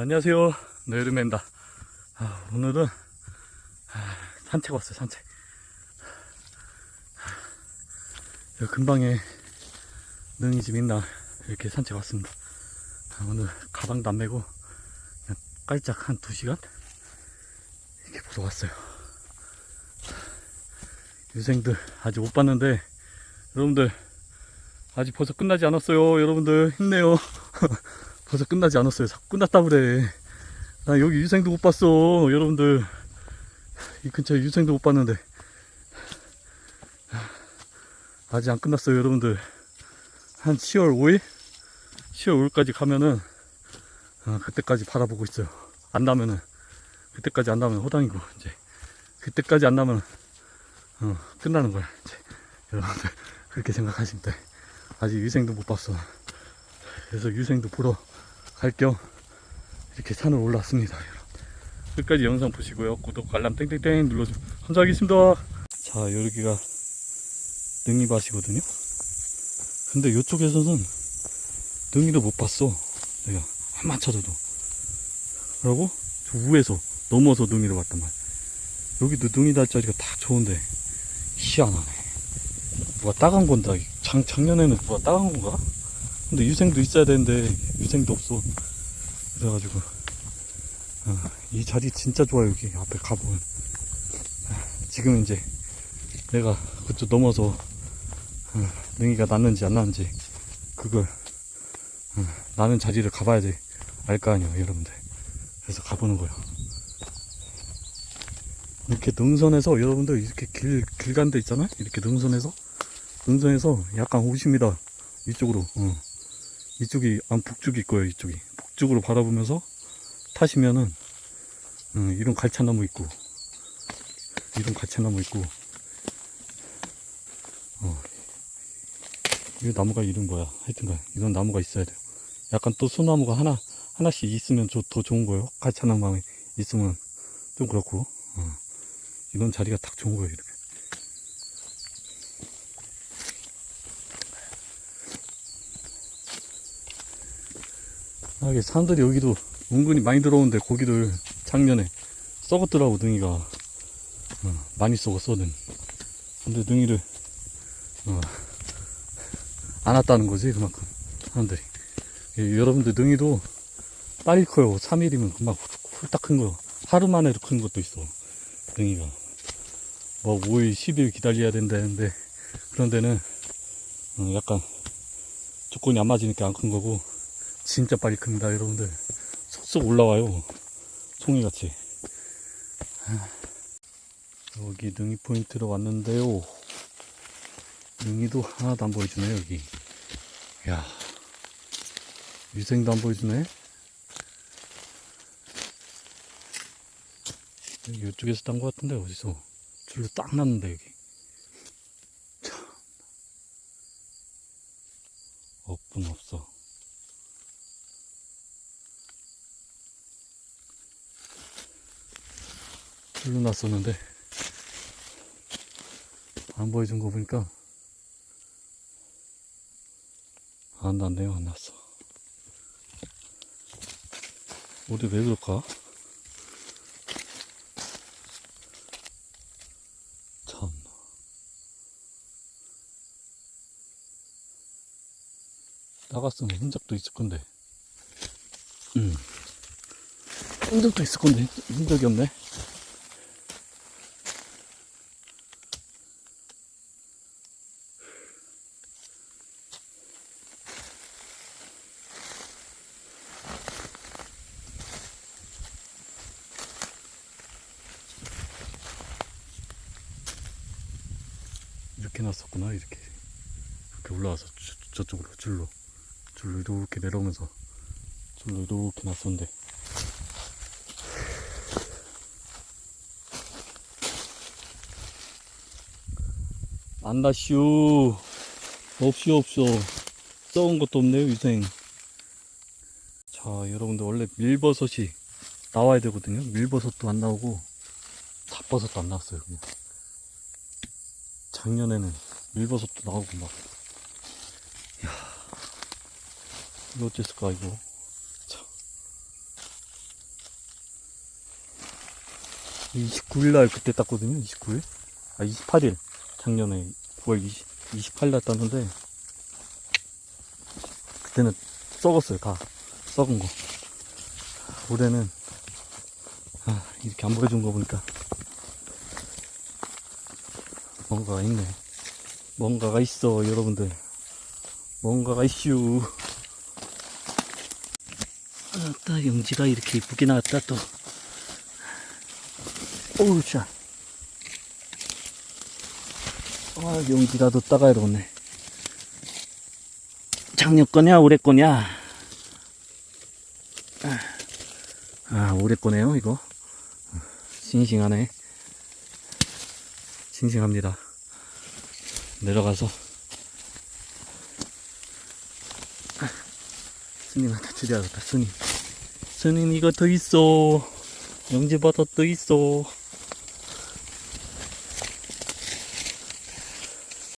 안녕하세요. 네르맨다. 아, 오늘은 아, 산책 왔어요, 산책. 여기 근방에 능이 집 있나 이렇게 산책 왔습니다. 아, 오늘 가방도 안 메고 그냥 깔짝 한두 시간 이렇게 보러 왔어요. 유생들 아직 못 봤는데 여러분들 아직 벌써 끝나지 않았어요. 여러분들 힘내요. 벌써 끝나지 않았어요. 끝났다 그래. 나 여기 유생도 못 봤어. 여러분들. 이 근처에 유생도 못 봤는데. 아직 안 끝났어요. 여러분들. 한 10월 5일? 10월 5일까지 가면은, 어, 그때까지 바라보고 있어요. 안 나면은, 그때까지 안 나면 호당이고, 이제. 그때까지 안 나면, 어, 끝나는 거야. 이제. 여러분들. 그렇게 생각하시면 돼. 아직 유생도 못 봤어. 그래서 유생도 보러 갈 겸 이렇게 산을. 여러분. 끝까지 영상 보시고요. 구독, 알람 땡땡땡 눌러주면 감사하겠습니다. 자, 여기가 능이밭이거든요. 근데 이쪽에서는 능이를 못 봤어. 내가 한만 찾아도. 그러고 저 위에서 넘어서 능이를 봤단 말이야. 여기도 능이 달 자리가 다 좋은데 희한하네. 누가 따간 건다. 작, 작년에는 누가 따간 건가? 근데 유생도 있어야 되는데 유생도 없어. 그래가지고 어, 이 자리 진짜 좋아 여기 앞에 가보면. 아, 지금 이제 내가 그쪽 넘어서 어, 능이가 났는지 안 났는지 그걸 어, 나는 자리를 가봐야지 알 거 아니에요 여러분들. 그래서 가보는 거예요. 이렇게 능선에서 여러분들 이렇게 길, 길 간 데 있잖아요? 이렇게 능선에서? 능선에서 약간 오십니다. 이쪽으로. 어. 이쪽이 안 북쪽일 거예요 이쪽이. 북쪽으로 바라보면서 타시면은 음, 이런 갈차나무 있고 이런 갈차나무 있고 어, 이 나무가 이런 거야. 하여튼간 이런 나무가 있어야 돼요. 약간 또 소나무가 하나 하나씩 있으면 저, 더 좋은 거예요. 갈차나무가 있으면 좀 그렇고 어, 이런 자리가 딱 좋은 거예요 이렇게 아, 이게 사람들이 여기도 은근히 많이 들어오는데 고기들 작년에 썩었더라고 능이가. 어, 많이 썩었어 는 근데 능이를 어, 안 왔다는 거지 그만큼 사람들이. 예, 여러분들 능이도 빨리 커요. 3일이면 금방 훌딱 큰거 하루 만에도 큰 것도 있어 능이가. 뭐 5일 10일 기다려야 된다는데 그런 데는 어, 약간 조건이 안 맞으니까 안 큰 거고 진짜 빨리 큽니다 여러분들. 쏙쏙 올라와요. 송이같이. 여기 능이 포인트로 왔는데요. 능이도 하나도 안 보여주네 여기. 야 위생도 안 보여주네. 이쪽에서 딴 것 같은데 어디서? 줄로 딱 났는데 여기. 참. 없군 없어 줄로 났었는데 안 보여준 거 보니까 안 났네요 안 났어. 우리 왜 그럴까? 참나 나갔으면 흔적도 있을 건데. 음. 흔적도 있을 건데. 흔적이 없네 이렇게 났었구나 이렇게. 이렇게 올라와서 저, 저쪽으로 줄로 줄로 이렇게 내려오면서 줄로 이렇게 났었는데. 안 났슈 없슈 없쇼 썩은 것도 없네요 위생. 자 여러분들 원래 밀버섯이 나와야 되거든요. 밀버섯도 안 나오고 잡버섯도 안 나왔어요 그냥 작년에는 밀버섯도 나오고 막. 이야, 이거 어땠을까, 이거. 29일날 그때 땄거든요, 29일? 아, 28일. 작년에 9월 20, 28일날 땄는데, 그때는 썩었어요, 다. 썩은 거. 올해는, 아, 이렇게 안 보여준 거 보니까 뭔가가 있네. 뭔가가 있어, 여러분들. 뭔가가 이슈. 아따, 영지가 이렇게 이쁘게 나왔다, 또. 어우, 자. 아, 용기라도 따가야 되겠네. 작년 거냐, 올해 거냐? 아, 아, 올해 거네요, 이거. 싱싱하네. 싱싱합니다. 내려가서. 아, 스님한테 드려야겠다, 스님. 스님, 이거 더 있어. 영지버섯 더 있어.